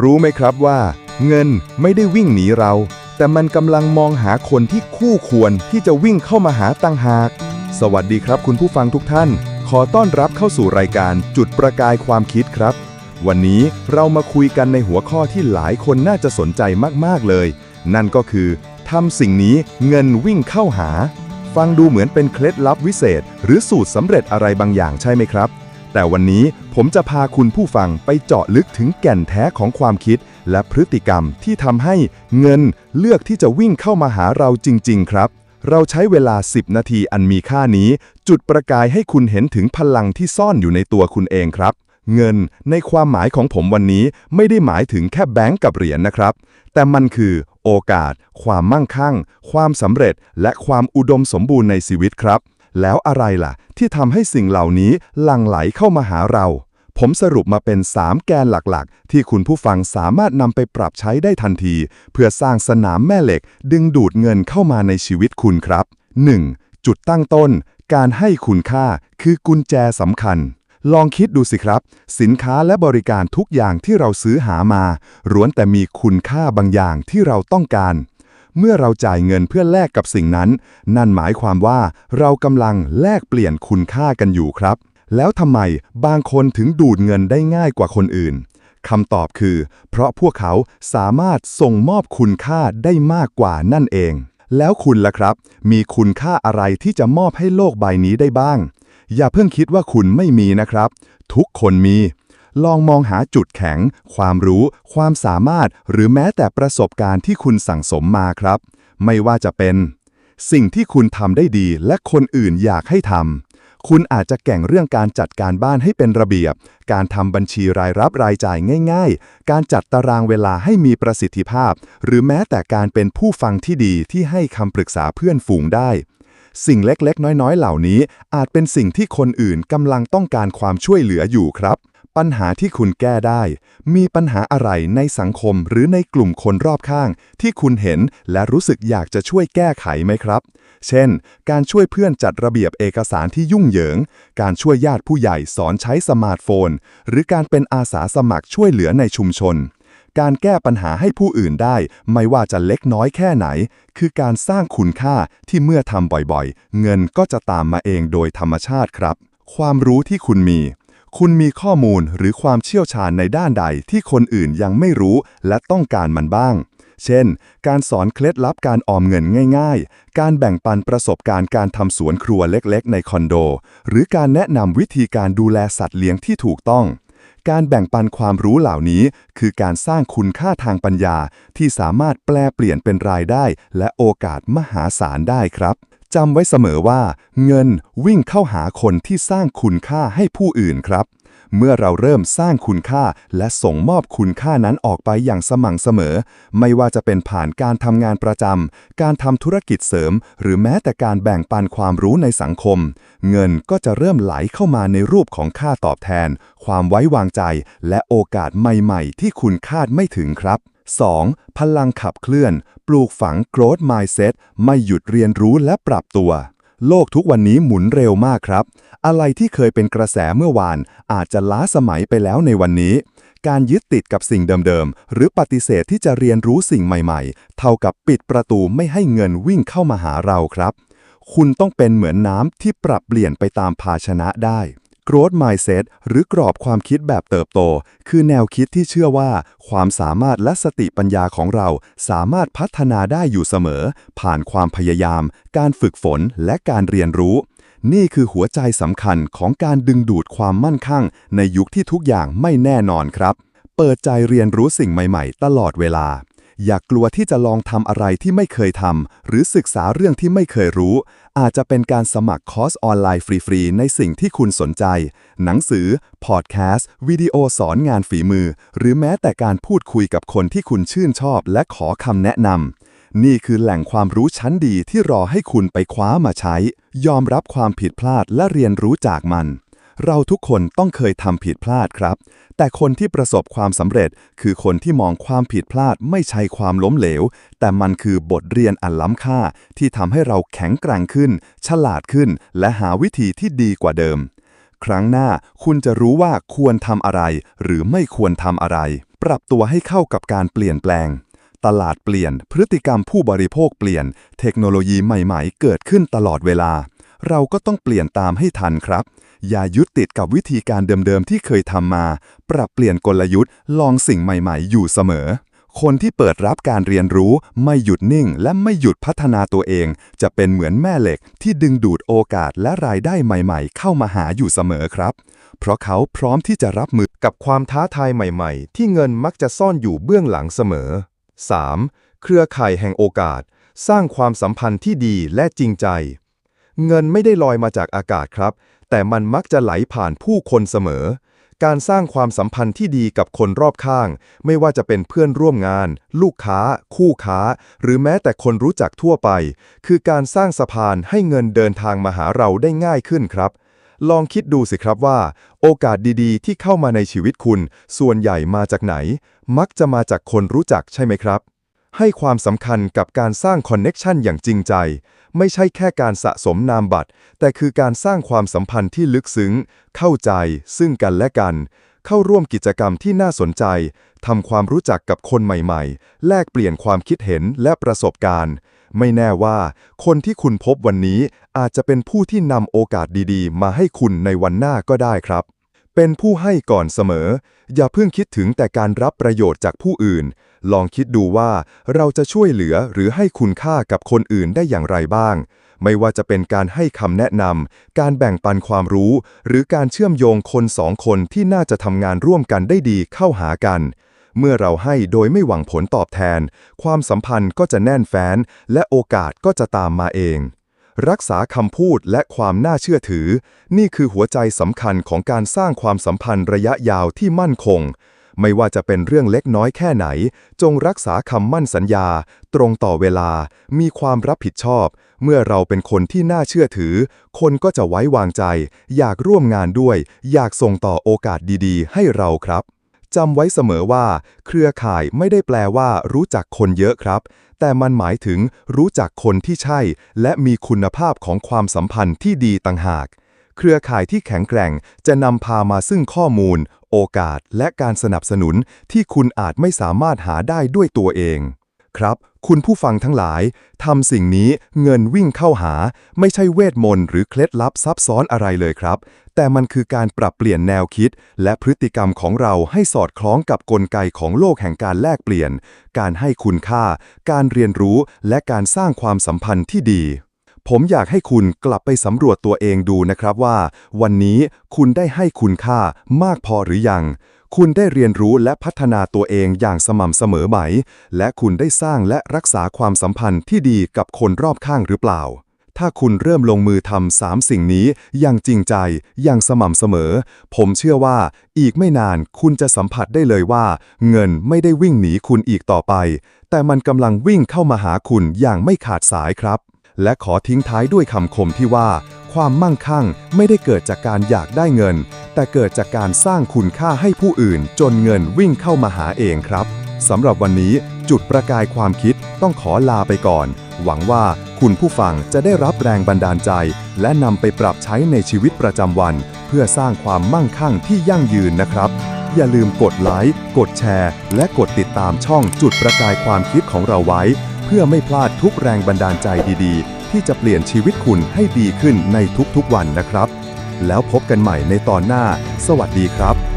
รู้ไหมครับว่า เงินไม่ได้วิ่งหนีเรา แต่มันกำลังมองหาคนที่คู่ควรที่จะวิ่งเข้ามาหาตั้งหาก สวัสดีครับคุณผู้ฟังทุกท่าน ขอต้อนรับเข้าสู่รายการจุดประกายความคิดครับ วันนี้เรามาคุยกันในหัวข้อที่หลายคนน่าจะสนใจมากๆเลย นั่นก็คือทำสิ่งนี้เงินวิ่งเข้าหา ฟังดูเหมือนเป็นเคล็ดลับวิเศษ หรือสูตรสำเร็จอะไรบางอย่างใช่ไหมครับ แต่วันนี้ผมจะพาคุณผู้ฟังไปเจาะลึกถึงแก่นแท้ของความคิด และพฤติกรรมที่ทำให้เงินเลือกที่จะวิ่งเข้ามาหาเราจริง ๆ ครับ เราใช้เวลา 10 นาทีอันมีค่านี้ จุดประกายให้คุณเห็นถึงพลังที่ซ่อนอยู่ในตัวคุณเองครับ เงินในความหมายของผมวันนี้ไม่ได้หมายถึงแค่แบงก์กับเหรียญนะครับ แต่มันคือโอกาส ความมั่งคั่ง ความสำเร็จ และความอุดมสมบูรณ์ในชีวิตครับ แล้วอะไรล่ะ ที่ทำให้สิ่งเหล่านี้หลั่งไหลเข้ามาหาเรา ผมสรุปมาเป็น 3 แกนหลักๆ ที่คุณผู้ฟังสามารถนำไปปรับใช้ได้ทันที เพื่อสร้างสนามแม่เหล็ก ดึงดูดเงินเข้ามาในชีวิตคุณครับ 1. จุดตั้งต้น การให้คุณค่าคือกุญแจสำคัญลองคิดดูสิครับ สินค้าและบริการทุกอย่างที่เราซื้อหามาล้วนแต่มีคุณค่าบางอย่างที่เราต้องการ เมื่อเราจ่ายเงินเพื่อแลกกับสิ่งนั้น นั่นหมายความว่าเรากำลังแลกเปลี่ยนคุณค่ากันอยู่ครับ แล้วทำไมบางคนถึงดูดเงินได้ง่ายกว่าคนอื่นคำตอบคือ เพราะพวกเขาสามารถส่งมอบคุณค่าได้มากกว่านั่นเอง แล้วคุณล่ะครับ มีคุณค่าอะไรที่จะมอบให้โลกใบนี้ได้บ้าง อย่าเพิ่งคิดว่าคุณไม่มีนะครับ ทุกคนมี ลองมองหาจุดแข็ง ความรู้ ความสามารถ หรือแม้แต่ประสบการณ์ที่คุณสั่งสมมาครับ ไม่ว่าจะเป็น สิ่งที่คุณทำได้ดีและคนอื่นอยากให้ทำ คุณอาจจะแก่งเรื่องการจัดการบ้านให้เป็นระเบียบ การทำบัญชีรายรับรายจ่ายง่าย ๆ การจัดตารางเวลาให้มีประสิทธิภาพ หรือแม้แต่การเป็นผู้ฟังที่ดีที่ให้คำปรึกษาเพื่อนฝูงได้สิ่งเล็กๆ น้อยๆ เหล่านี้อาจเป็นสิ่งที่คนอื่นกำลังต้องการความช่วยเหลืออยู่ครับ ปัญหาที่คุณแก้ได้ มีปัญหาอะไรในสังคมหรือในกลุ่มคนรอบข้าง ที่คุณเห็นและรู้สึกอยากจะช่วยแก้ไขไหมครับ เช่น การช่วยเพื่อนจัดระเบียบเอกสารที่ยุ่งเหยิง การช่วยญาติผู้ใหญ่สอนใช้สมาร์ทโฟน หรือการเป็นอาสาสมัครช่วยเหลือในชุมชน การแก้ปัญหาให้ผู้อื่นได้ ไม่ว่าจะเล็กน้อยแค่ไหน คือการสร้างคุณค่าที่เมื่อทำบ่อยๆ เงินก็จะตามมาเองโดยธรรมชาติครับ ความรู้ที่คุณมี คุณมีข้อมูลหรือความเชี่ยวชาญในด้านใดที่คนอื่นยังไม่รู้และต้องการมันบ้าง เช่น การสอนเคล็ดลับการออมเงินง่ายๆ การแบ่งปันประสบการณ์การทำสวนครัวเล็กๆ ในคอนโด หรือการแนะนำวิธีการดูแลสัตว์เลี้ยงที่ถูกต้อง การแบ่งปันความรู้เหล่านี้ คือการสร้างคุณค่าทางปัญญาที่สามารถแปลเปลี่ยนเป็นรายได้ และโอกาสมหาศาลได้ครับ จำไว้เสมอว่า เงินวิ่งเข้าหาคนที่สร้างคุณค่าให้ผู้อื่นครับ เมื่อเราเริ่มสร้างคุณค่าและส่งมอบคุณค่านั้นออกไปอย่างสม่ำเสมอ ไม่ว่าจะเป็นผ่านการทำงานประจำการทำธุรกิจเสริม หรือแม้แต่การแบ่งปันความรู้ในสังคม เงินก็จะเริ่มไหลเข้ามาในรูปของค่าตอบแทน ความไว้วางใจ และโอกาสใหม่ ๆ ที่คุณคาดไม่ถึงครับ 2. พลังขับเคลื่อน ปลูกฝัง growth mindset ไม่หยุดเรียนรู้และปรับตัว โลกทุกวันนี้หมุนเร็วมากครับ อะไรที่เคยเป็นกระแสเมื่อวาน อาจจะล้าสมัยไปแล้วในวันนี้ การยึดติดกับสิ่งเดิมๆ หรือปฏิเสธที่จะเรียนรู้สิ่งใหม่ๆ เท่ากับปิดประตูไม่ให้เงินวิ่งเข้ามาหาเราครับ คุณต้องเป็นเหมือนน้ำที่ปรับเปลี่ยนไปตามภาชนะได้ Growth Mindset หรือกรอบความคิดแบบเติบโต คือแนวคิดที่เชื่อว่า ความสามารถและสติปัญญาของเราสามารถพัฒนาได้อยู่เสมอ ผ่านความพยายาม การฝึกฝนและการเรียนรู้ นี่คือหัวใจสำคัญของการดึงดูดความมั่นคั่งในยุคที่ทุกอย่างไม่แน่นอนครับ เปิดใจเรียนรู้สิ่งใหม่ ๆ ตลอดเวลา อย่ากกลัวที่จะลองทำอะไรที่ไม่เคยทำหรือศึกษาเรื่องที่ไม่เคยรู้ อาจจะเป็นการสมัครคอร์สออนไลน์ฟรีๆ ในสิ่งที่คุณสนใจ หนังสือ พอดแคสต์ วิดีโอสอนงานฝีมือ หรือแม้แต่การพูดคุยกับคนที่คุณชื่นชอบ และขอคำแนะนำนี่คือแหล่งความรู้ชั้นดีที่รอให้คุณไปคว้ามาใช้ ยอมรับความผิดพลาดและเรียนรู้จากมัน เราทุกคนต้องเคยทำผิดพลาดครับ แต่คนที่ประสบความสำเร็จ คือคนที่มองความผิดพลาดไม่ใช่ความล้มเหลว แต่มันคือบทเรียนอันล้ำค่า ที่ทำให้เราแข็งแกร่งขึ้น ฉลาดขึ้น และหาวิธีที่ดีกว่าเดิม ครั้งหน้าคุณจะรู้ว่าควรทำอะไร หรือไม่ควรทำอะไร ปรับตัวให้เข้ากับการเปลี่ยนแปลงตลาดเปลี่ยน พฤติกรรมผู้บริโภคเปลี่ยน เทคโนโลยีใหม่ ๆ เกิดขึ้นตลอดเวลา เราก็ต้องเปลี่ยนตามให้ทันครับ อย่ายึดติดกับวิธีการเดิมๆที่เคยทำมา ปรับเปลี่ยนกลยุทธ์ ลองสิ่งใหม่ๆ อยู่เสมอ คนที่เปิดรับการเรียนรู้ ไม่หยุดนิ่ง และไม่หยุดพัฒนาตัวเอง จะเป็นเหมือนแม่เหล็กที่ดึงดูดโอกาสและรายได้ใหม่ๆ เข้ามาหาอยู่เสมอครับ เพราะเขาพร้อมที่จะรับมือกับความท้าทายใหม่ ๆ ที่เงินมักจะซ่อนอยู่เบื้องหลังเสมอ 3. เครือข่ายแห่งโอกาส สร้างความสัมพันธ์ที่ดีและจริงใจ เงินไม่ได้ลอยมาจากอากาศครับ แต่มันมักจะไหลผ่านผู้คนเสมอ การสร้างความสัมพันธ์ที่ดีกับคนรอบข้าง ไม่ว่าจะเป็นเพื่อนร่วมงาน ลูกค้า คู่ค้า หรือแม้แต่คนรู้จักทั่วไป คือการสร้างสะพานให้เงินเดินทางมาหาเราได้ง่ายขึ้นครับ ลองคิดดูสิครับว่า โอกาสดีๆ ที่เข้ามาในชีวิตคุณ ส่วนใหญ่มาจากไหน มักจะมาจากคนรู้จักใช่ไหมครับ ให้ความสำคัญกับการสร้างคอนเน็ชันอย่างจริงใจ ไม่ใช่แค่การสะสมนามบัตร แต่คือการสร้างความสัมพันธ์ที่ลึกซึ้ง เข้าใจ ซึ่งกันและกัน เข้าร่วมกิจกรรมที่น่าสนใจทำความรู้จักกับคนใหม่ๆ แลกเปลี่ยนความคิดเห็นและประสบการณ์ ไม่แน่ว่า คนที่คุณพบวันนี้อาจจะเป็นผู้ที่นำโอกาสดีๆ มาให้คุณในวันหน้าก็ได้ครับ เป็นผู้ให้ก่อนเสมอ อย่าเพิ่งคิดถึงแต่การรับประโยชน์จากผู้อื่น ลองคิดดูว่าเราจะช่วยเหลือหรือให้คุณค่ากับคนอื่นได้อย่างไรบ้าง ไม่ว่าจะเป็นการให้คำแนะนำการแบ่งปันความรู้ หรือการเชื่อมโยงคนสองคนที่น่าจะทำงานร่วมกันได้ดีเข้าหากัน เมื่อเราให้โดยไม่หวังผลตอบแทน ความสัมพันธ์ก็จะแน่นแฟ้น และโอกาสก็จะตามมาเอง รักษาคำพูดและความน่าเชื่อถือ นี่คือหัวใจสำคัญของการสร้างความสัมพันธ์ระยะยาวที่มั่นคง ไม่ว่าจะเป็นเรื่องเล็กน้อยแค่ไหน จงรักษาคำมั่นสัญญา ตรงต่อเวลา มีความรับผิดชอบ เมื่อเราเป็นคนที่น่าเชื่อถือ คนก็จะไว้วางใจ อยากร่วมงานด้วย อยากส่งต่อโอกาสดีๆ ให้เราครับจำไว้เสมอว่า เครือข่ายไม่ได้แปลว่ารู้จักคนเยอะครับ แต่มันหมายถึงรู้จักคนที่ใช่ และมีคุณภาพของความสัมพันธ์ที่ดีต่างหาก เครือข่ายที่แข็งแกร่งจะนำพามาซึ่งข้อมูล โอกาส และการสนับสนุนที่คุณอาจไม่สามารถหาได้ด้วยตัวเอง ครับ คุณผู้ฟังทั้งหลายทำสิ่งนี้เงินวิ่งเข้าหา ไม่ใช่เวทมนต์หรือเคล็ดลับซับซ้อนอะไรเลยครับ แต่มันคือการปรับเปลี่ยนแนวคิด และพฤติกรรมของเราให้สอดคล้องกับกลไกของโลกแห่งการแลกเปลี่ยน การให้คุณค่า การเรียนรู้และการสร้างความสัมพันธ์ที่ดีผมอยากให้คุณกลับไปสำรวจตัวเองดูนะครับว่า วันนี้คุณได้ให้คุณค่ามากพอหรือยัง คุณได้เรียนรู้และพัฒนาตัวเองอย่างสม่ำเสมอไหม และคุณได้สร้างและรักษาความสัมพันธ์ที่ดีกับคนรอบข้างหรือเปล่า ถ้าคุณเริ่มลงมือทำสามสิ่งนี้อย่างจริงใจ อย่างสม่ำเสมอ ผมเชื่อว่าอีกไม่นานคุณจะสัมผัสได้เลยว่า เงินไม่ได้วิ่งหนีคุณอีกต่อไป แต่มันกำลังวิ่งเข้ามาหาคุณอย่างไม่ขาดสายครับ และขอทิ้งท้ายด้วยคำคมที่ว่า ความมั่งคั่งไม่ได้เกิดจากการอยากได้เงิน แต่เกิดจากการสร้างคุณค่าให้ผู้อื่น จนเงินวิ่งเข้ามาหาเองครับสำหรับวันนี้จุดประกายความคิดต้องขอลาไปก่อน หวังว่าคุณผู้ฟังจะได้รับแรงบันดาลใจ และนำไปปรับใช้ในชีวิตประจำวัน เพื่อสร้างความมั่งคั่งที่ยั่งยืนนะครับ อย่าลืมกดไลค์กดแชร์ และกดติดตามช่องจุดประกายความคิดของเราไว้ เพื่อไม่พลาดทุกแรงบันดาลใจดีๆ ที่จะเปลี่ยนชีวิตคุณให้ดีขึ้นในทุกๆวันนะครับ แล้วพบกันใหม่ในตอนหน้า สวัสดีครับ